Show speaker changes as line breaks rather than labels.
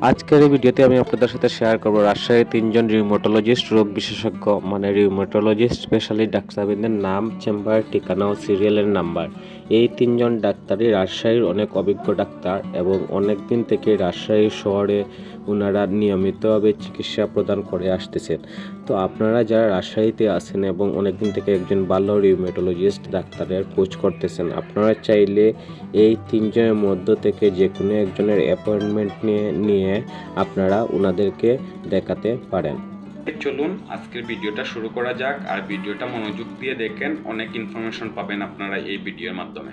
আজকের এই ভিডিওতে আমি আপনাদের সাথে শেয়ার করব রাজশাহীর তিনজন রিউমেটোলজিস্ট রোগ বিশেষজ্ঞ মানে রিউমেটোলজিস্ট স্পেশালিস্ট ডাক্তারবিদের নাম চেম্বার ঠিকানা ও সিরিয়ালের নাম্বার এই তিনজন ডাক্তারই রাজশাহীর অনেক অভিজ্ঞ ডাক্তার এবং অনেক দিন থেকে রাজশাহী শহরে ওনারা নিয়মিতভাবে চিকিৎসা প্রদান করে আসতেছেন। তো আপনারা যারা রাজশাহীতে আছেন এবং অনেক দিন থেকে একজন ভালো রিউমেটোলজিস্ট ডাক্তারের কোচ করতেছেন, আপনারা চাইলে এই তিনজনের মধ্য থেকে যে কোনো একজনের অ্যাপয়েন্টমেন্ট নিয়ে নিয়ে আপনারা ওনাদেরকে দেখাতে পারেন।
চলুন, আজকের ভিডিওটা শুরু করা যাক আর ভিডিওটা মনোযোগ দিয়ে দেখেন, অনেক ইনফরমেশন পাবেন আপনারা এই ভিডিওর মাধ্যমে।